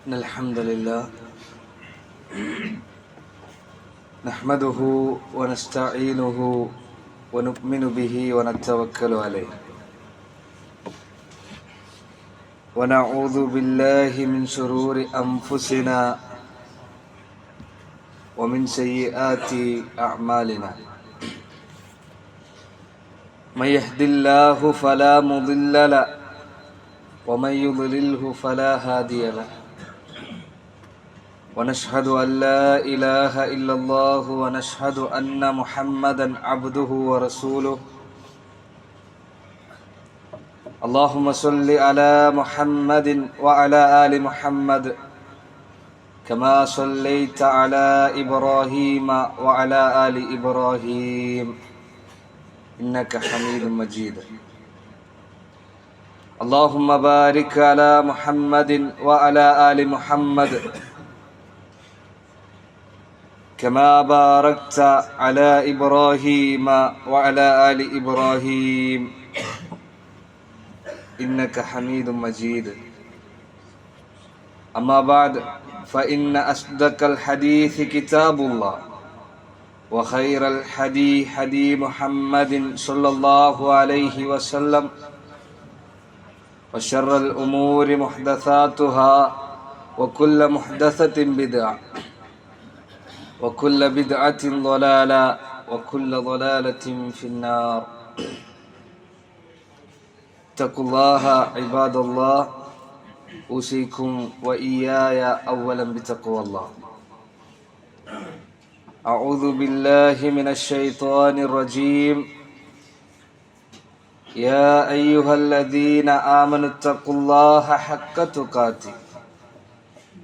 إن الحمد لله نحمده ونستعينه ونؤمن به ونتوكل عليه. ونعوذ بالله من شرور أنفسنا ومن سيئات أعمالنا. من يهد الله فلا مضل له ومن يضلله فلا هادي له. ونشهد أن لا إله إلا الله ونشهد أن محمدا عبده ورسوله. اللهم صل على محمد وعلى آل محمد كما صليت على إبراهيم وعلى آل إبراهيم. إنك حميد مجيد. اللهم بارك على محمد وعلى آل محمد كما باركت على إبراهيم وعلى آل إبراهيم. إنك حميد مجيد. أما بعد فإن أصدق الحديث كتاب الله وخير الحدي حدي محمد صلى الله عليه وسلم وشر الأمور محدثاتها وكل محدثة بدعة. وكل بدعة ضلالة وكل ضلالة في النار. اتقوا الله عباد الله. أوصيكم وإياي أولا بتقوى الله. أعوذ بالله من الشيطان الرجيم. يا أيها الذين آمنوا اتقوا الله حق تقاته.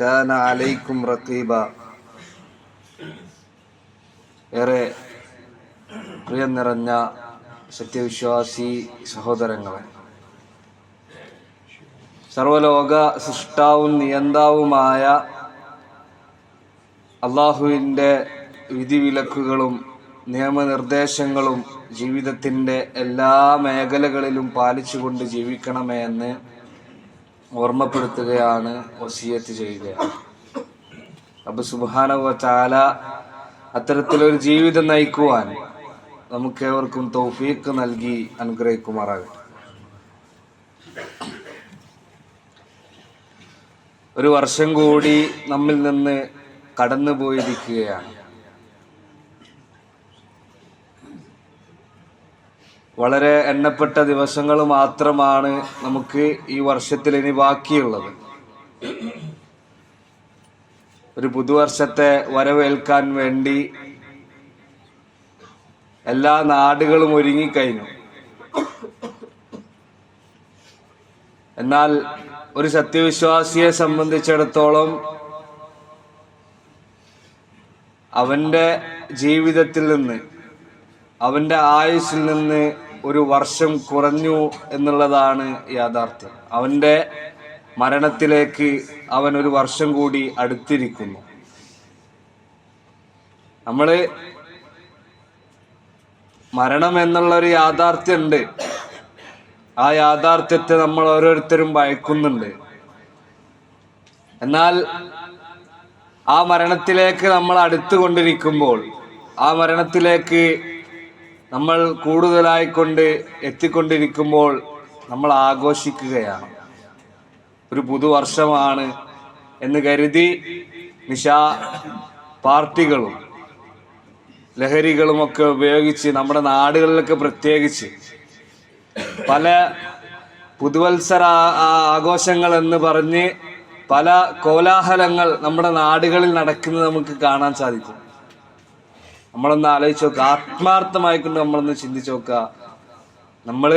കാന അലൈക്കും റക്കീബ ഏറെ പ്രിയം നിറഞ്ഞ സത്യവിശ്വാസി സഹോദരങ്ങളെ. സർവലോക സൃഷ്ടാവും നിയന്താവുമായ അള്ളാഹുവിന്റെ വിധിവിലക്കുകളും നിയമനിർദ്ദേശങ്ങളും ജീവിതത്തിന്റെ എല്ലാ മേഖലകളിലും പാലിച്ചുകൊണ്ട് ജീവിക്കണമെന്ന് ഓർമ്മപ്പെടുത്തുകയാണ് വസീയത്ത് ചെയ്യുകയാണ് അപ്പൊ സുബാനവ ചാല അത്തരത്തിലൊരു ജീവിതം നയിക്കുവാൻ നമുക്ക് ഏവർക്കും തൗഫീക്ക് നൽകി അനുഗ്രഹിക്കുമാറാകട്ടെ. ഒരു വർഷം കൂടി നമ്മിൽ നിന്ന് കടന്നു പോയിരിക്കുകയാണ് വളരെ എണ്ണപ്പെട്ട ദിവസങ്ങൾ മാത്രമാണ് നമുക്ക് ഈ വർഷത്തിൽ ഇനി ബാക്കിയുള്ളത്. ഒരു പുതുവർഷത്തെ വരവേൽക്കാൻ വേണ്ടി എല്ലാ നാടുകളും ഒരുങ്ങിക്കഴിഞ്ഞു. എന്നാൽ ഒരു സത്യവിശ്വാസിയെ സംബന്ധിച്ചിടത്തോളം അവന്റെ ജീവിതത്തിൽ നിന്ന് അവന്റെ ആയുസ്സിൽ നിന്ന് ഒരു വർഷം കുറഞ്ഞു എന്നുള്ളതാണ് യാഥാർത്ഥ്യം. അവന്റെ മരണത്തിലേക്ക് അവൻ ഒരു വർഷം കൂടി അടുത്തിരിക്കുന്നു. നമ്മൾ മരണം എന്നുള്ള ഒരു യാഥാർത്ഥ്യമുണ്ട് ആ യാഥാർത്ഥ്യത്തെ നമ്മൾ ഓരോരുത്തരും ഭയക്കുന്നുണ്ട്. എന്നാൽ ആ മരണത്തിലേക്ക് നമ്മൾ അടുത്തുകൊണ്ടിരിക്കുമ്പോൾ ആ മരണത്തിലേക്ക് നമ്മൾ കൂടുതലായിക്കൊണ്ട് എത്തിക്കൊണ്ടിരിക്കുമ്പോൾ നമ്മൾ ആഘോഷിക്കുകയാണ്. ഒരു പുതുവർഷമാണ് എന്ന് കരുതി നിശാ പാർട്ടികളും ലഹരികളുമൊക്കെ ഉപയോഗിച്ച് നമ്മുടെ നാടുകളിലൊക്കെ പ്രത്യേകിച്ച് പല പുതുവത്സര ആഘോഷങ്ങൾ എന്ന് പറഞ്ഞ് പല കോലാഹലങ്ങൾ നമ്മുടെ നാടുകളിൽ നടക്കുന്നത് നമുക്ക് കാണാൻ സാധിക്കും. നമ്മളൊന്ന് ആലോചിച്ച് നോക്കുക ആത്മാർത്ഥമായിക്കൊണ്ട് നമ്മളൊന്ന് ചിന്തിച്ച് നോക്കുക നമ്മൾ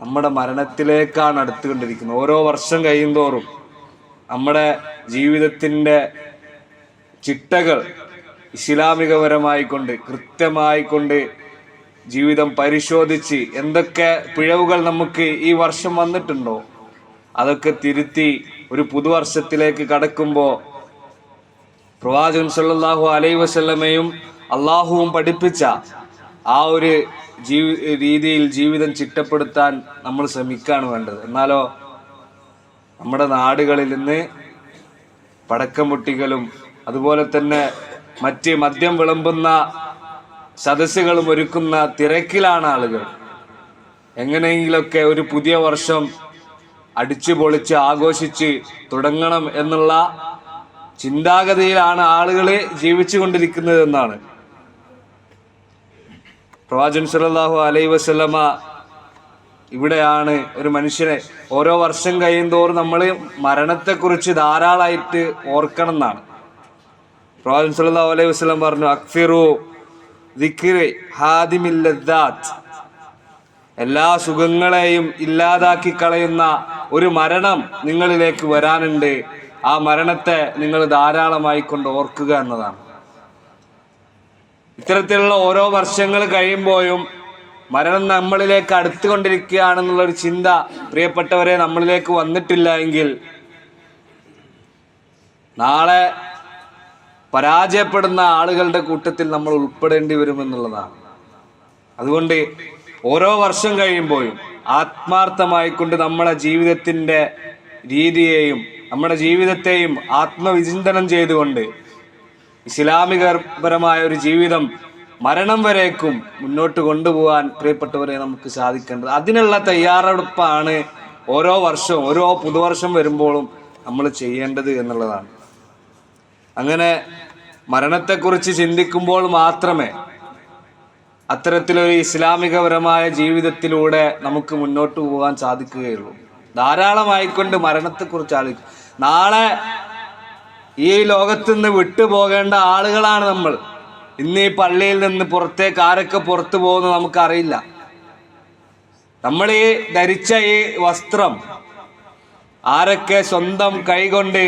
നമ്മുടെ മരണത്തിലേക്കാണ് അടുത്തുകൊണ്ടിരിക്കുന്നത്. ഓരോ വർഷം കഴിയുന്തോറും നമ്മുടെ ജീവിതത്തിന്റെ ചിട്ടകൾ ഇസ്ലാമികപരമായി കൊണ്ട് കൃത്യമായി കൊണ്ട് ജീവിതം പരിശോധിച്ച് എന്തൊക്കെ പിഴവുകൾ നമുക്ക് ഈ വർഷം വന്നിട്ടുണ്ടോ അതൊക്കെ തിരുത്തി ഒരു പുതുവർഷത്തിലേക്ക് കടക്കുമ്പോൾ പ്രവാചകൻ സല്ലാഹു അലൈ വസല്ലമയും അള്ളാഹുവും പഠിപ്പിച്ച ആ ഒരു ജീവി രീതിയിൽ ജീവിതം ചിട്ടപ്പെടുത്താൻ നമ്മൾ ശ്രമിക്കുകയാണ് വേണ്ടത്. എന്നാലോ നമ്മുടെ നാടുകളിൽ നിന്ന് പടക്കം മുട്ടികളും അതുപോലെ തന്നെ മറ്റ് മദ്യം വിളമ്പുന്ന സദസ്സുകളും ഒരുക്കുന്ന തിരക്കിലാണ് ആളുകൾ. എങ്ങനെയെങ്കിലൊക്കെ ഒരു പുതിയ വർഷം അടിച്ചു പൊളിച്ച് ആഘോഷിച്ച് തുടങ്ങണം എന്നുള്ള ചിന്താഗതിയിലാണ് ആളുകൾ ജീവിച്ചു കൊണ്ടിരിക്കുന്നത് എന്നാണ്. പ്രവാചകൻ സല്ലല്ലാഹു അലൈ വസല്ലമ ഇവിടെയാണ് ഒരു മനുഷ്യനെ ഓരോ വർഷം കഴിയുന്തോറും നമ്മൾ മരണത്തെക്കുറിച്ച് ധാരാളമായിട്ട് ഓർക്കണം എന്നാണ് പ്രവാചൻ സല്ലല്ലാഹു അലൈഹി വസ്ലം പറഞ്ഞു അക്ഫിറു എല്ലാ സുഖങ്ങളെയും ഇല്ലാതാക്കി കളയുന്ന ഒരു മരണം നിങ്ങളിലേക്ക് വരാനുണ്ട്. ആ മരണത്തെ നിങ്ങൾ ധാരാളമായി കൊണ്ട് ഓർക്കുക എന്നതാണ്. ഇത്തരത്തിലുള്ള ഓരോ വർഷങ്ങൾ കഴിയുമ്പോഴും മരണം നമ്മളിലേക്ക് അടുത്തുകൊണ്ടിരിക്കുകയാണെന്നുള്ളൊരു ചിന്ത പ്രിയപ്പെട്ടവരെ നമ്മളിലേക്ക് വന്നിട്ടില്ല എങ്കിൽ നാളെ പരാജയപ്പെടുന്ന ആളുകളുടെ കൂട്ടത്തിൽ നമ്മൾ ഉൾപ്പെടേണ്ടി വരുമെന്നുള്ളതാണ്. അതുകൊണ്ട് ഓരോ വർഷം കഴിയുമ്പോഴും ആത്മാർത്ഥമായി കൊണ്ട് നമ്മുടെ ജീവിതത്തിന്റെ രീതിയെയും നമ്മുടെ ജീവിതത്തെയും ആത്മവിചിന്തനം ചെയ്തുകൊണ്ട് ഇസ്ലാമികപരമായ ഒരു ജീവിതം മരണം വരേക്കും മുന്നോട്ട് കൊണ്ടുപോകാൻ പ്രിയപ്പെട്ടവരെ നമുക്ക് സാധിക്കേണ്ടത്. അതിനുള്ള തയ്യാറെടുപ്പാണ് ഓരോ വർഷവും ഓരോ പുതുവർഷം വരുമ്പോഴും നമ്മൾ ചെയ്യേണ്ടത് എന്നുള്ളതാണ്. അങ്ങനെ മരണത്തെക്കുറിച്ച് ചിന്തിക്കുമ്പോൾ മാത്രമേ അത്തരത്തിലൊരു ഇസ്ലാമികപരമായ ജീവിതത്തിലൂടെ നമുക്ക് മുന്നോട്ട് പോകാൻ സാധിക്കുകയുള്ളൂ. ധാരാളമായിക്കൊണ്ട് മരണത്തെക്കുറിച്ച് ആലോചിക്കും. നാളെ ഈ ലോകത്തു നിന്ന് വിട്ടുപോകേണ്ട ആളുകളാണ് നമ്മൾ. ഇന്ന് ഈ പള്ളിയിൽ നിന്ന് പുറത്തേക്ക് ആരൊക്കെ പുറത്തു പോകുന്നു നമുക്കറിയില്ല. നമ്മൾ ഈ ധരിച്ച ഈ വസ്ത്രം ആരൊക്കെ സ്വന്തം കൈകൊണ്ട്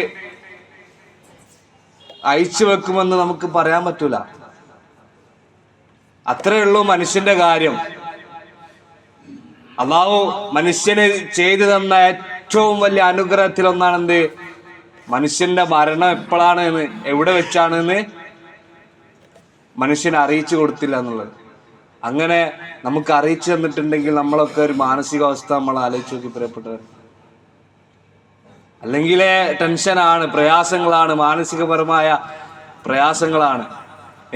അയച്ചു വെക്കുമെന്ന് നമുക്ക് പറയാൻ പറ്റൂല. അത്രയേ ഉള്ളൂ മനുഷ്യന്റെ കാര്യം. അള്ളാഹു മനുഷ്യന് ചെയ്തു തന്ന ഏറ്റവും വലിയ അനുഗ്രഹത്തിൽ ഒന്നാണെന്ത് മനുഷ്യന്റെ മരണം എപ്പോഴാണ് എന്ന് എവിടെ വെച്ചാണ് എന്ന് മനുഷ്യനെ അറിയിച്ചു കൊടുത്തില്ല എന്നുള്ളത്. അങ്ങനെ നമുക്ക് അറിയിച്ചു തന്നിട്ടുണ്ടെങ്കിൽ നമ്മളൊക്കെ ഒരു മാനസികാവസ്ഥ നമ്മൾ ആലോചിച്ച് നോക്കി പ്രിയപ്പെട്ടവർ അല്ലെങ്കിലേ ടെൻഷനാണ് പ്രയാസങ്ങളാണ് മാനസികപരമായ പ്രയാസങ്ങളാണ്.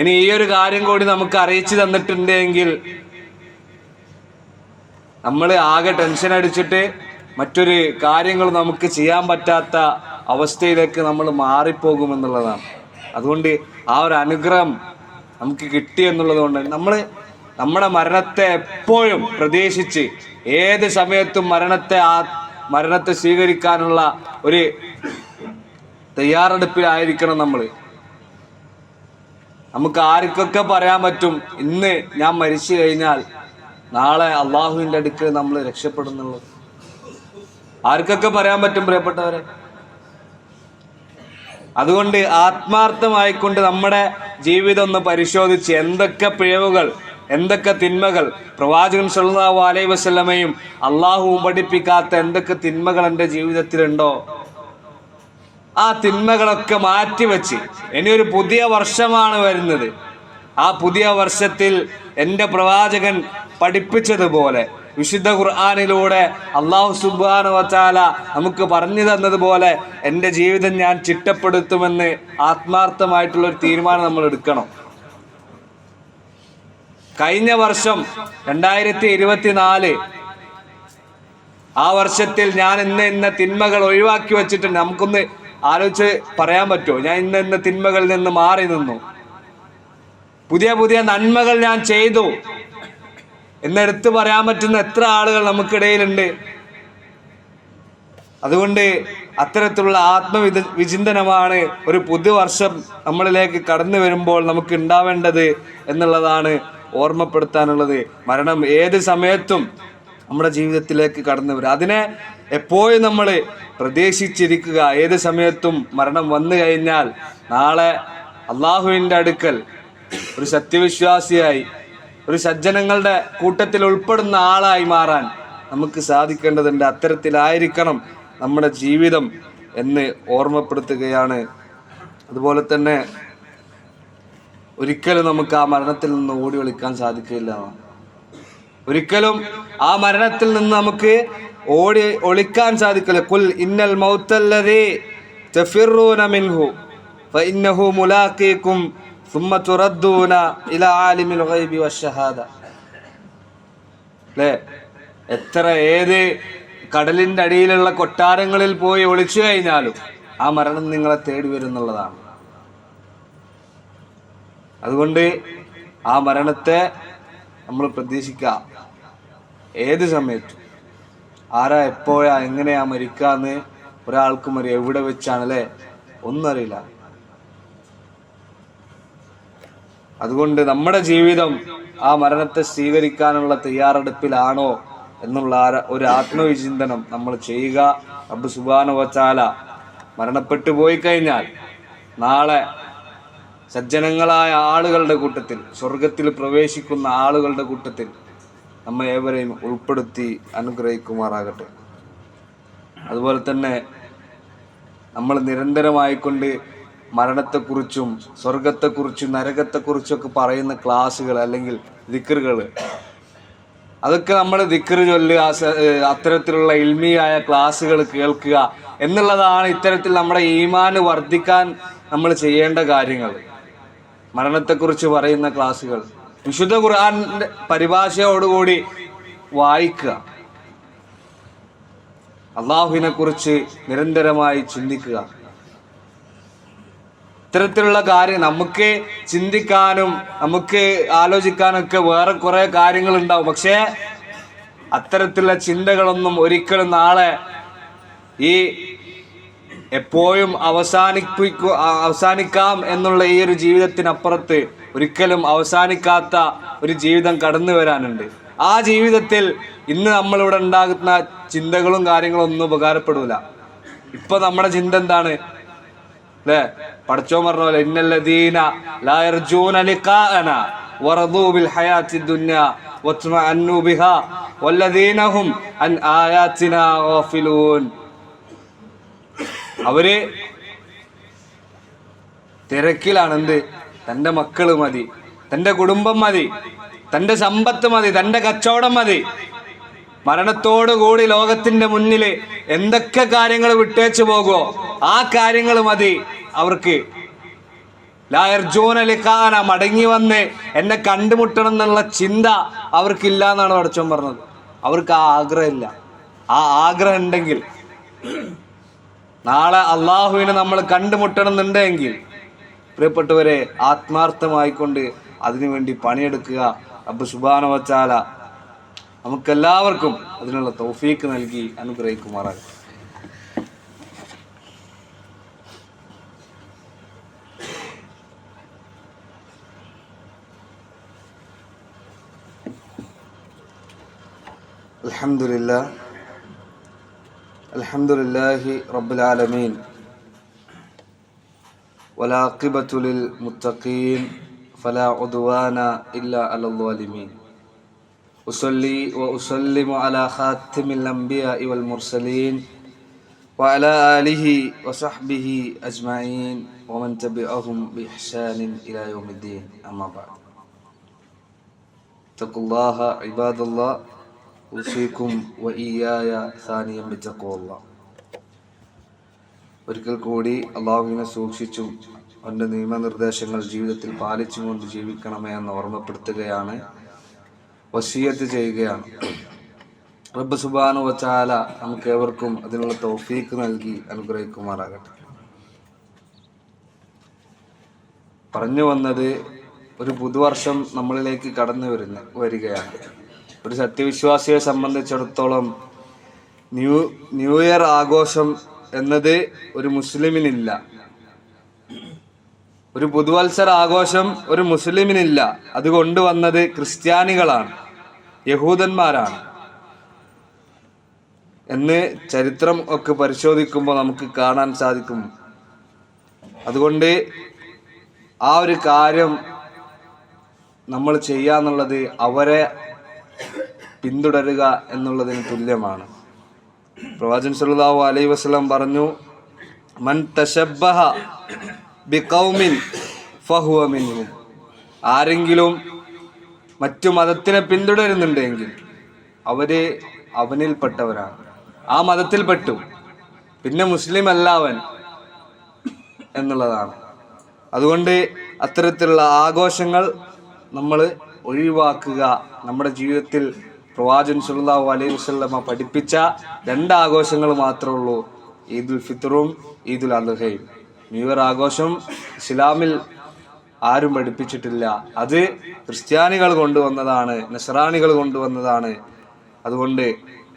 ഇനി ഈ ഒരു കാര്യം കൂടി നമുക്ക് അറിയിച്ചു തന്നിട്ടുണ്ടെങ്കിൽ നമ്മൾ ആകെ ടെൻഷൻ അടിച്ചിട്ട് മറ്റൊരു കാര്യങ്ങൾ നമുക്ക് ചെയ്യാൻ പറ്റാത്ത അവസ്ഥയിലേക്ക് നമ്മൾ മാറിപ്പോകുമെന്നുള്ളതാണ്. അതുകൊണ്ട് ആ ഒരു അനുഗ്രഹം നമുക്ക് കിട്ടി എന്നുള്ളത് കൊണ്ട് നമ്മൾ നമ്മുടെ മരണത്തെ എപ്പോഴും പ്രതീക്ഷിച്ച് ഏത് സമയത്തും മരണത്തെ ആ മരണത്തെ സ്വീകരിക്കാനുള്ള ഒരു തയ്യാറെടുപ്പിലായിരിക്കണം നമ്മൾ നമുക്ക് ആർക്കൊക്കെ പറയാൻ പറ്റും ഇന്ന് ഞാൻ മരിച്ചു കഴിഞ്ഞാൽ നാളെ അള്ളാഹുവിന്റെ അടുക്കൽ നമ്മൾ രക്ഷപ്പെടുന്നുള്ളൂ. ആർക്കൊക്കെ പറയാൻ പറ്റും പ്രിയപ്പെട്ടവരെ? അതുകൊണ്ട് ആത്മാർത്ഥമായിക്കൊണ്ട് നമ്മുടെ ജീവിതം ഒന്ന് പരിശോധിച്ച് എന്തൊക്കെ പിഴവുകൾ എന്തൊക്കെ തിന്മകൾ പ്രവാചകൻ സല്ലല്ലാഹു അലൈഹി വസല്ലമയും അള്ളാഹുവും പഠിപ്പിക്കാത്ത എന്തൊക്കെ തിന്മകൾ എന്റെ ജീവിതത്തിലുണ്ടോ? ആ തിന്മകളൊക്കെ മാറ്റിവെച്ച് ഇനി ഒരു പുതിയ വർഷമാണ് വരുന്നത്. ആ പുതിയ വർഷത്തിൽ എന്റെ പ്രവാചകൻ പഠിപ്പിച്ചതുപോലെ വിശുദ്ധ ഖുർആാനിലൂടെ അള്ളാഹു സുബാന വച്ചാല നമുക്ക് പറഞ്ഞു തന്നതുപോലെ എന്റെ ജീവിതം ഞാൻ ചിട്ടപ്പെടുത്തുമെന്ന് ആത്മാർത്ഥമായിട്ടുള്ള ഒരു തീരുമാനം നമ്മൾ എടുക്കണം. കഴിഞ്ഞ വർഷം രണ്ടായിരത്തി ഇരുപത്തിനാല് ആ വർഷത്തിൽ ഞാൻ ഇന്ന് ഇന്ന തിന്മകൾ ഒഴിവാക്കി വെച്ചിട്ടുണ്ട്. നമുക്കൊന്ന് ആലോചിച്ച് പറയാൻ പറ്റുമോ? ഞാൻ ഇന്ന ഇന്ന തിന്മകളിൽ നിന്ന് മാറി നിന്നു. പുതിയ പുതിയ നന്മകൾ ഞാൻ ചെയ്തു. എന്നെടുത്ത് പറയാൻ പറ്റുന്ന എത്ര ആളുകൾ നമുക്കിടയിലുണ്ട്. അതുകൊണ്ട് അത്തരത്തിലുള്ള ആത്മവിത വിചിന്തനമാണ് ഒരു പുതുവർഷം നമ്മളിലേക്ക് കടന്നു വരുമ്പോൾ നമുക്ക് ഉണ്ടാവേണ്ടത് എന്നുള്ളതാണ് ഓർമ്മപ്പെടുത്താനുള്ളത്. മരണം ഏത് സമയത്തും നമ്മുടെ ജീവിതത്തിലേക്ക് കടന്നു വരും. അതിനെ എപ്പോഴും നമ്മൾ പ്രതീക്ഷിച്ചിരിക്കുക. ഏത് സമയത്തും മരണം വന്നു കഴിഞ്ഞാൽ നാളെ അള്ളാഹുവിന്റെ അടുക്കൽ ഒരു സത്യവിശ്വാസിയായി ഒരു സജ്ജനങ്ങളുടെ കൂട്ടത്തിൽ ഉൾപ്പെടുന്ന ആളായി മാറാൻ നമുക്ക് സാധിക്കേണ്ടതുണ്ട്. അത്തരത്തിലായിരിക്കണം നമ്മുടെ ജീവിതം എന്ന് ഓർമ്മപ്പെടുത്തുകയാണ്. അതുപോലെ തന്നെ ഒരിക്കലും നമുക്ക് ആ മരണത്തിൽ നിന്ന് ഓടി ഒളിക്കാൻ സാധിക്കില്ല ഒരിക്കലും ആ മരണത്തിൽ നിന്ന് നമുക്ക് ഓടി ഒളിക്കാൻ സാധിക്കില്ല. കുൽ ഇന്നൽ മൗത്തല്ലതേ മിൻഹു ഫഇന്നഹു മുലാഖീകും ثم تردون إلى عالم الغيب والشهادة അല്ലേ എത്ര ഏത് കടലിന്റെ അടിയിലുള്ള കൊട്ടാരങ്ങളിൽ പോയി ഒളിച്ചു കഴിഞ്ഞാലും ആ മരണം നിങ്ങളെ തേടി വരുന്നുള്ളതാണ് അതുകൊണ്ട് ആ മരണത്തെ നമ്മൾ പ്രതീക്ഷിക്കുക ഏത് സമയത്തും ആരാ എപ്പോഴാ എങ്ങനെയാ മരിക്കാന്ന് ഒരാൾക്കും അറിയാം എവിടെ വെച്ചാണ് അല്ലേ ഒന്നും അറിയില്ല അതുകൊണ്ട് നമ്മുടെ ജീവിതം ആ മരണത്തെ സ്വീകരിക്കാനുള്ള തയ്യാറെടുപ്പിലാണോ എന്നുള്ള ഒരു ആത്മവിചിന്തനം നമ്മൾ ചെയ്യുക. റബ്ബ് സുബാന വച്ചാല മരണപ്പെട്ടു പോയി കഴിഞ്ഞാൽ നാളെ സജ്ജനങ്ങളായ ആളുകളുടെ കൂട്ടത്തിൽ സ്വർഗത്തിൽ പ്രവേശിക്കുന്ന ആളുകളുടെ കൂട്ടത്തിൽ നമ്മൾ ഏവരെയും ഉൾപ്പെടുത്തി അനുഗ്രഹിക്കുമാറാകട്ടെ. അതുപോലെ തന്നെ നമ്മൾ നിരന്തരമായിക്കൊണ്ട് മരണത്തെക്കുറിച്ചും സ്വർഗത്തെക്കുറിച്ചും നരകത്തെക്കുറിച്ചൊക്കെ പറയുന്ന ക്ലാസ്സുകൾ അല്ലെങ്കിൽ ദിക്കറുകൾ. അതൊക്കെ നമ്മൾ ദിക്കറ് ചൊല്ലുക സ- അത്തരത്തിലുള്ള ഇൽമിയായ ക്ലാസ്സുകൾ കേൾക്കുക എന്നുള്ളതാണ് ഇത്തരത്തിൽ നമ്മുടെ ഈമാന് വർദ്ധിക്കാൻ നമ്മൾ ചെയ്യേണ്ട കാര്യങ്ങൾ. മരണത്തെക്കുറിച്ച് പറയുന്ന ക്ലാസ്സുകൾ. വിശുദ്ധ ഖുർആാന്റെ പരിഭാഷയോടുകൂടി വായിക്കുക. അള്ളാഹുവിനെ കുറിച്ച് നിരന്തരമായി ചിന്തിക്കുക. ഇത്തരത്തിലുള്ള കാര്യം നമുക്ക് ചിന്തിക്കാനും നമുക്ക് ആലോചിക്കാനൊക്കെ വേറെ കുറെ കാര്യങ്ങൾ ഉണ്ടാവും പക്ഷേ അത്തരത്തിലുള്ള ചിന്തകളൊന്നും ഒരിക്കലും നാളെ ഈ എപ്പോഴും അവസാനിപ്പിക്കു അവസാനിക്കാം എന്നുള്ള ഈ ഒരു ജീവിതത്തിനപ്പുറത്ത് ഒരിക്കലും അവസാനിക്കാത്ത ഒരു ജീവിതം കടന്നു വരാനുണ്ട്. ആ ജീവിതത്തിൽ ഇന്ന് നമ്മളിവിടെ ഉണ്ടാകുന്ന ചിന്തകളും കാര്യങ്ങളും ഒന്നും ഉപകാരപ്പെടൂല. ഇപ്പൊ നമ്മുടെ ചിന്ത എന്താണ്? അല്ലേ? പഠിച്ചോ പറഞ്ഞ അവർ തിരക്കിലാണ് എന്ത് തന്റെ മക്കൾ മതി തന്റെ കുടുംബം മതി തന്റെ സമ്പത്ത് മതി തന്റെ കച്ചവടം മതി. മരണത്തോടുകൂടി ലോകത്തിന്റെ മുന്നിൽ എന്തൊക്കെ കാര്യങ്ങൾ വിട്ടേച്ചു പോകുമോ ആ കാര്യങ്ങൾ മതി. അവർക്ക് ലായർജോന ലിഖാന മടങ്ങി വന്ന്. എന്നെ കണ്ടുമുട്ടണം എന്നുള്ള ചിന്ത അവർക്കില്ല എന്നാണ് അടച്ചൻ പറഞ്ഞത്. അവർക്ക് ആ ആഗ്രഹമില്ല. ആ ആഗ്രഹം ഉണ്ടെങ്കിൽ നാളെ അള്ളാഹുവിനെ നമ്മൾ കണ്ടുമുട്ടണം എന്നുണ്ടെങ്കിൽ പ്രിയപ്പെട്ടവരെ ആത്മാർത്ഥമായിക്കൊണ്ട് അതിനുവേണ്ടി പണിയെടുക്കുക. അബ്ബ് സുബാന വച്ചാല നമുക്കെല്ലാവർക്കും അതിനുള്ള തൗഫീക്ക് നൽകി അനുഗ്രഹിക്കുമാറാകും الحمد لله الحمد لله رب العالمين والعاقبة للمتقين فلا عدوان إلا على الظالمين. أصلي وأسلم على خاتم الأنبياء والمرسلين وعلى آله وصحبه أجمعين ومن تبعهم بإحسان إلى يوم الدين. أما بعد اتقوا الله عباد الله. ഊഷിക്കും വഇയായ സാനിയം ബിത്തക്കോള്ള ഒരിക്കൽ കൂടി അള്ളാഹുവിനെ സൂക്ഷിച്ചും അവന്റെ നിയമനിർദ്ദേശങ്ങൾ ജീവിതത്തിൽ പാലിച്ചു കൊണ്ട് ജീവിക്കണമേ എന്ന് ഓർമ്മപ്പെടുത്തുകയാണ്. വസീയത്ത് ചെയ്യുകയാണ്. റബ്ബ് സുബാനു വച്ചാല നമുക്ക് ഏവർക്കും അതിനുള്ള തോഫീക്ക് നൽകി അനുഗ്രഹിക്കുമാറാകട്ടെ. പറഞ്ഞു വന്നത് ഒരു പുതുവർഷം നമ്മളിലേക്ക് കടന്നു വരുന്ന വരികയാണ്. ഒരു സത്യവിശ്വാസിയെ സംബന്ധിച്ചിടത്തോളം ന്യൂ ന്യൂ ഇയർ ആഘോഷം എന്നത് ഒരു മുസ്ലിമിനില്ല. ഒരു പുതുവത്സര ആഘോഷം ഒരു മുസ്ലിമിനില്ല. അത് കൊണ്ടുവന്നത് ക്രിസ്ത്യാനികളാണ്. യഹൂദന്മാരാണ്. എന്ന് ചരിത്രം ഒക്കെ പരിശോധിക്കുമ്പോൾ നമുക്ക് കാണാൻ സാധിക്കും. അതുകൊണ്ട് ആ ഒരു കാര്യം നമ്മൾ ചെയ്യാന്നുള്ളത് അവരെ പിന്തുടരുക എന്നുള്ളതിന് തുല്യമാണ്. പ്രവാചൻ സുല്ലാഹു അലൈ വസല്ലം പറഞ്ഞു മൻ തശബ്ബഹ ബിഖൗമിൻ ഫഹുവ മിൻഹും. ആരെങ്കിലും മറ്റു മതത്തിനെ പിന്തുടരുന്നുണ്ടെങ്കിൽ അവർ അവനിൽപ്പെട്ടവരാണ്. ആ മതത്തിൽപ്പെട്ടു. പിന്നെ മുസ്ലിം അല്ല അവൻ എന്നുള്ളതാണ്. അതുകൊണ്ട് അത്തരത്തിലുള്ള ആഘോഷങ്ങൾ നമ്മൾ ഒഴിവാക്കുക നമ്മുടെ ജീവിതത്തിൽ പ്രവാചകൻ സല്ലല്ലാഹു അലൈഹി വസല്ലമ പഠിപ്പിച്ച രണ്ട് ആഘോഷങ്ങൾ മാത്രമേ ഉള്ളൂ. ഈദുൽ ഫിത്തറും ഈദുൽ അദ്ഹയും. ന്യൂ ഇയർ ആഘോഷം ഇസ്ലാമിൽ ആരും പഠിപ്പിച്ചിട്ടില്ല. അത് ക്രിസ്ത്യാനികൾ കൊണ്ടുവന്നതാണ് നസ്രാണികൾ കൊണ്ടുവന്നതാണ്. അതുകൊണ്ട്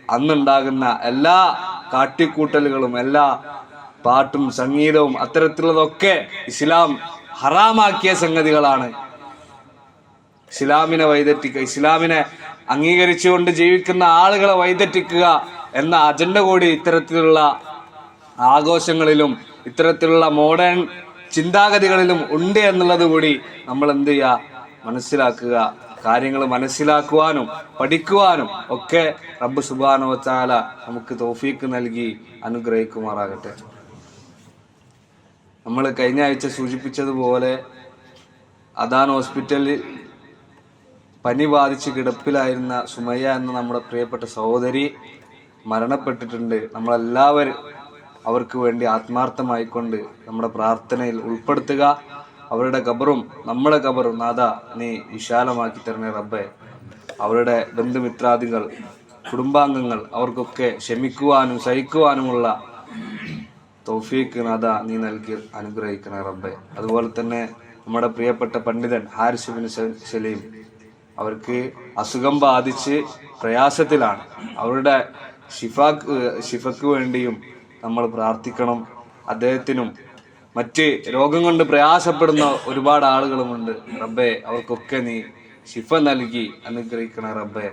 അന്നുണ്ടാകുന്ന എല്ലാ കാട്ടിക്കൂട്ടലുകളും എല്ലാ പാട്ടും സംഗീതവും അത്തരത്തിലുള്ളതൊക്കെ ഇസ്ലാം ഹറാമാക്കിയ സംഗതികളാണ്. ഇസ്ലാമിനെ വൈദറ്റിക്കുക ഇസ്ലാമിനെ അംഗീകരിച്ചുകൊണ്ട് ജീവിക്കുന്ന ആളുകളെ വൈദറ്റിക്കുക എന്ന അജണ്ട കൂടി ഇത്തരത്തിലുള്ള ആഘോഷങ്ങളിലും ഇത്തരത്തിലുള്ള മോഡേൺ ചിന്താഗതികളിലും ഉണ്ട് എന്നുള്ളത് കൂടി നമ്മൾ എന്ത് ചെയ്യുക? മനസ്സിലാക്കുക. കാര്യങ്ങൾ മനസ്സിലാക്കുവാനും പഠിക്കുവാനും ഒക്കെ റബ്ബ് സുബാനോ ചാല നമുക്ക് തോഫീക്ക് നൽകി അനുഗ്രഹിക്കുമാറാകട്ടെ. നമ്മൾ കഴിഞ്ഞ ആഴ്ച സൂചിപ്പിച്ചതുപോലെ അദാൻ ഹോസ്പിറ്റലിൽ പനി ബാധിച്ച് കിടപ്പിലായിരുന്ന സുമയ്യ എന്ന നമ്മുടെ പ്രിയപ്പെട്ട സഹോദരി മരണപ്പെട്ടിട്ടുണ്ട്. നമ്മളെല്ലാവരും അവർക്ക് വേണ്ടി ആത്മാർത്ഥമായിക്കൊണ്ട് നമ്മുടെ പ്രാർത്ഥനയിൽ ഉൾപ്പെടുത്തുക. അവരുടെ ഖബറും നമ്മുടെ ഖബറും നാഥ നീ വിശാലമാക്കി തരണേ റബ്ബെ. അവരുടെ ബന്ധുമിത്രാദികൾ കുടുംബാംഗങ്ങൾ അവർക്കൊക്കെ ക്ഷമിക്കുവാനും സഹിക്കുവാനുമുള്ള തൗഫീഖ് നാഥ നീ നൽകി അനുഗ്രഹിക്കണേ റബ്ബെ. അതുപോലെ തന്നെ നമ്മുടെ പ്രിയപ്പെട്ട പണ്ഡിതൻ ഹാരിസ് ബിൻ സലീം അവർക്ക് അസുഖം ബാധിച്ച് പ്രയാസത്തിലാണ്. അവരുടെ ഷിഫാക്ക് ഷിഫക്ക് വേണ്ടിയും നമ്മൾ പ്രാർത്ഥിക്കണം. അദ്ദേഹത്തിനും മറ്റ് രോഗം കൊണ്ട് പ്രയാസപ്പെടുന്ന ഒരുപാട് ആളുകളുമുണ്ട്. റബ്ബെ അവർക്കൊക്കെ നീ ഷിഫ നൽകി അനുഗ്രഹിക്കണ റബ്ബെ.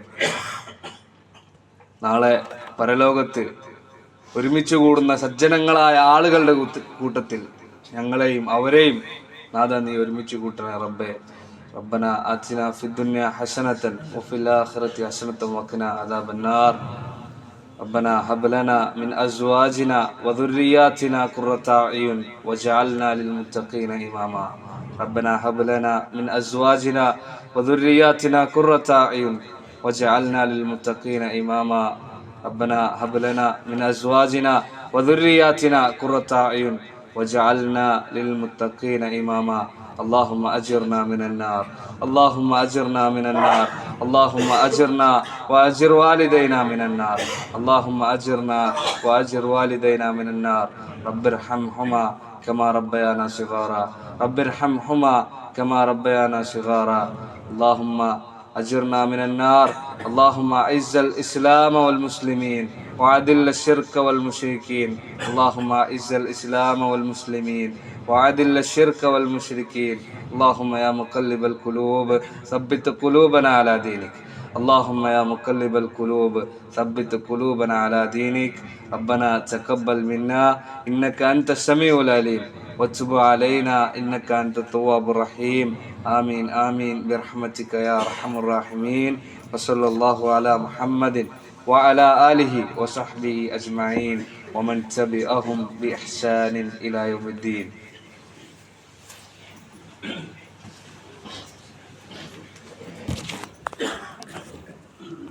നാളെ പരലോകത്ത് ഒരുമിച്ച് കൂടുന്ന സജ്ജനങ്ങളായ ആളുകളുടെ കൂട്ടത്തിൽ ഞങ്ങളെയും അവരെയും നാഥ നീ ഒരുമിച്ച് കൂട്ടണ റബ്ബെ. ربنا آتنا في الدنيا حسنة وفي الآخرة حسنة وقنا عذاب النار. ربنا هب لنا من أزواجنا وذرياتنا قرة أعين واجعلنا للمتقين إماما. ربنا هب لنا من أزواجنا وذرياتنا قرة أعين واجعلنا للمتقين إماما. ربنا هب لنا من أزواجنا وذرياتنا قرة أعين واجعلنا للمتقين إماما. اللهم أجرنا من النار. اللهم أجرنا من النار. اللهم أجرنا وأجر والدينا من النار. اللهم أجرنا وأجر والدينا من النار. رب ارحمهما كما ربيانا صغارا. رب ارحمهما كما ربيانا صغارا. اللهم أجرنا من النار. اللهم أعز الإسلام والمسلمين. وعدل الشرك والمشركين. اللهم أعز الإسلام والمسلمين. وعدل الشرك والمشركين. اللهم يا مقلب القلوب ثبت قلوبنا على دينك. اللهم يا مقلب القلوب ثبت قلوبنا على دينك. ربنا تقبل منا إنك أنت السميع العليم. وتب علينا إنك أنت التواب الرحيم. آمين آمين. برحمتك يا أرحم الراحمين. وصلى الله على محمد. وعلى آله وصحبه أجمعين ومن تبعهم بإحسان إلى يوم الدين.